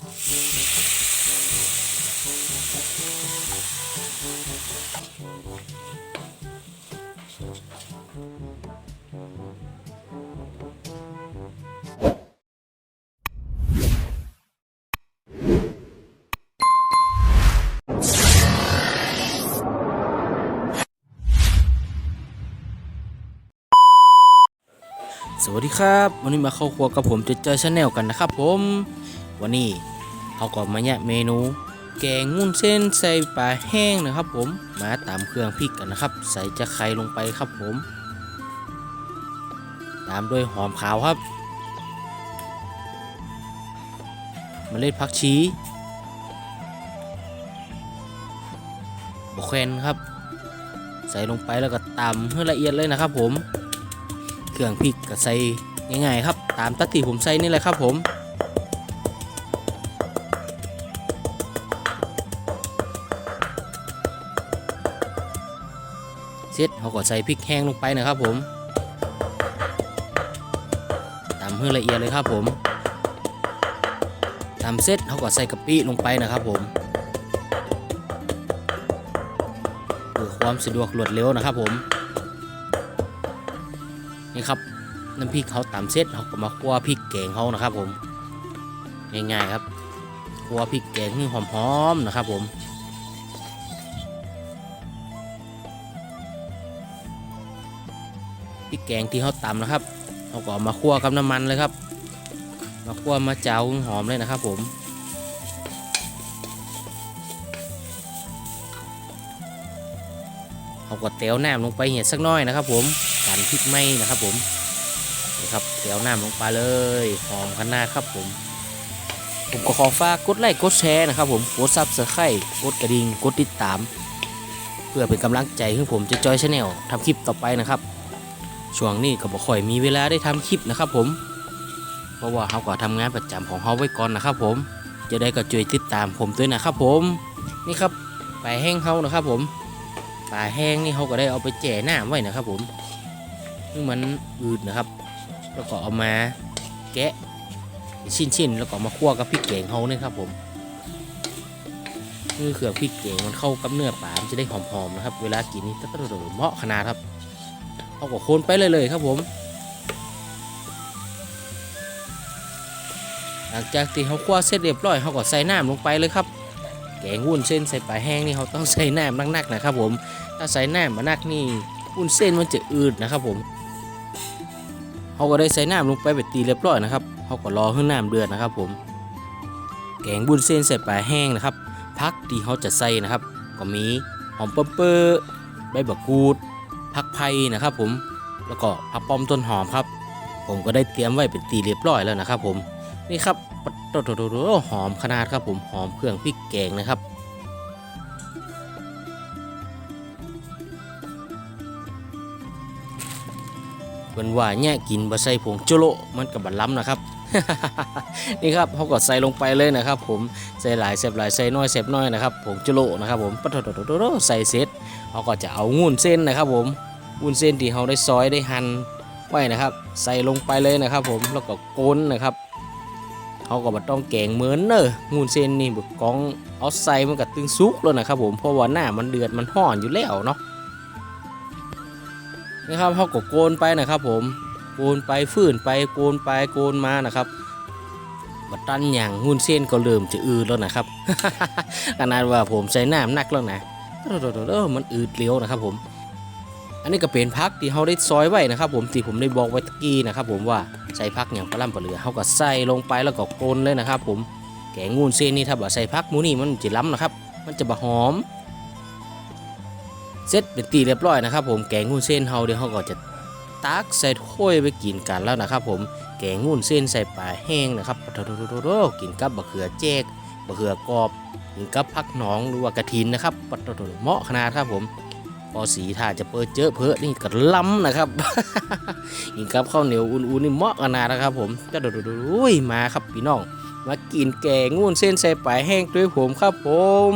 สวัสดีครับ วันนี้มาเข้าครัวกับผมเจเจอชาแนลกันนะครับผม วันนี้เขาก็มาเนี่ยเมนู แกงงุ่นเส้นใส่ปลาแห้งนะครับ ผมมาตามเครื่องพริกกันนะครับ ใส่จะไข่ลงไปครับผม ตามด้วยหอมขาวครับเมล็ดผักชีบกแควนครับ ใส่ลงไปแล้วก็ตำให้ละเอียดเลยนะครับผม เครื่องพริกก็ใส่ง่ายๆครับ ตามตัดที่ผมใส่นี่แหละครับผม เสร็จเขาก็ใส่พริกแห้งลงไปนะครับผมตำให้ละเอียดเลยครับผมตำเสร็จเขาก็ใส่กะปิลงไปนะครับผมเพื่อความสะดวกรวดเร็วนะครับผมนี่ครับน้ำพริกเขาตำเสร็จเขาก็มาคั่วพริกแกงเขานะครับผมง่ายๆครับคั่วพริกแกงให้หอมๆนะครับผม พริกแกงที่เขาตำนะครับเขาก็มาคั่วกับน้ำมันเลยครับ มาคั่วมาเจ้าห้หอมเลยนะครับ ผมเขาก็เตียวน้ำลงไปเห็ดสักน้อยนะครับ ผมกันพริกไหม้นะครับ ผมนี่ครับเตียวน้ำลงไปเลยหอมขนาดครับ ผมผมก็ขอฝากกดไลค์กดแชร์นะครับ ผมกดซับสไครต์กดกระดิ่งกดติดตาม เพื่อเป็นกำลังใจให้ผมจะจอยชาแนลทำคลิปต่อไปนะครับ ช่วงนี้ก็บ่ค่อยมีเวลาได้ทำคลิปนะครับผม เพราะว่าเขาก็ทำงานประจำของเขาไว้ก่อนนะครับ ผม จะได้ก็ช่วยติดตามผมด้วยนะครับ ผม นี่ครับปลาแห้งเขานะครับ ผมปลาแห้งนี่เขาก็ได้เอาไปแจ่น้ำไว้นะครับ ผมซึ่งมันอืดนะครับ แล้วก็เอามาแกะชิ้นๆแล้วก็มาคั่วกับพริกแกงเขาเนี่ยครับ ผมนี่เครื่อพริกแกงมันเข้ากับเนื้อปลามันจะได้หอมๆนะครับ เวลากินนี่ตะตะโดเหมาะขนาดครับ เอาก็โคนไปเลยเลยครับผมหลังจากที่เขาคั่วเสร็จเรียบร้อยเขาก็ใส่น้ำลงไปเลยครับ แกงวุ้นเส้นใส่ปลาแห้งนี่เขาต้องใส่น้ำนักๆนะครับ ผม ถ้าใส่น้ำมานักนี่วุ้นเส้นมันจะอืดนะครับผมเขาก็ได้ใส่น้ำลงไปแบบตีเรียบร้อยนะครับเขาก็รอให้น้ำเดือดนะครับ ผม แกงวุ้นเส้นใส่ปลาแห้งนะครับพักที่เขาจะใส่นะครับ ก็มีหอมเปเปอร์ใบบักกูด ผักไผ่นะครับผมแล้วก็ผักป้อมต้นหอมครับ ผมก็ได้เตรียมไว้เป็นตีเรียบร้อยแล้วนะครับผมนี่ครับโตโตโตโตหอมขนาดครับผมหอมเครื่องพริกแกงนะครับเพิ่นว่าแย่กินบะใส่ผงโจโลมันกับบัดล้ำนะครับ นี่ครับเขาก็ใส่ลงไปเลยนะครับ ผมใส่หลายเสพหลายใส่น้อยเสพน้อยนะครับผงโจโลนะครับผมปะโตโตโตโตใส่เสร็จเขาก็จะเอางุ่นเส้นนะครับ ผมงุ่นเส้นที่เขาได้ซอยได้หั่นไว้นะครับ ใส่ลงไปเลยนะครับ ผมแล้วก็ก้นนะครับเขาก็บ่ต้องแกงเหมือนเนอะงูนเส้นนี่บึกกองเอาใส่มันก็ตึงซุกแล้วนะครับ ผมเพราะว่าหน้ามันเดือดมันห่อนอยู่แล้วเนาะนี่ครับเขาก็โกนไปนะครับผม กนไปฟื้นไปโกนไปโกนมานะครับบัดตันอย่างงูนเส้นก็เริ่มจะอืดแล้วนะครับขนาดว่าผมใส่น้ำหนักแล้วนะเออมันอืดเลี้ยวนะครับผม อันนี้ก็เป็นพักที่เขาได้ซอยไว้นะครับ ผมที่ผมได้บอกไว้ตะกี้นะครับ ผมว่าใส่พักอย่างปลาล่ำปลาเหลือเขาก็ใส่ลงไปแล้วก็โกนเลยนะครับ ผมแกงงูนเส้นนี่ถ้าบ่ใส่พักหมูนี่มันจะล้ำนะครับ มันจะบะหอมเสร็จเป็นตีเรียบร้อยนะครับ ผมแกงงูนเส้นเฮาเดี๋ยวเขาก็จะ ตักใส่ถ้วยไปกินกันแล้วนะครับผมแกงงูนเส้นใส่ปลาแห้งนะครับกินกับบะเขือแจกบะเขือกรอบกินกับพักหนองหรือว่ากระถินนะครับโถๆๆเหมาะขนาดครับผมพอสีถ้าจะเปิดเจอเพอนี่ก็ล้ำนะครับกินกับข้าวเหนียวอุ่นๆนี่เหมาะกันนานะครับ ผมก็ดูดูดูมาครับพี่น้องมากินแกงงูนเส้นใส่ปลายแห้งด้วยผมครับผม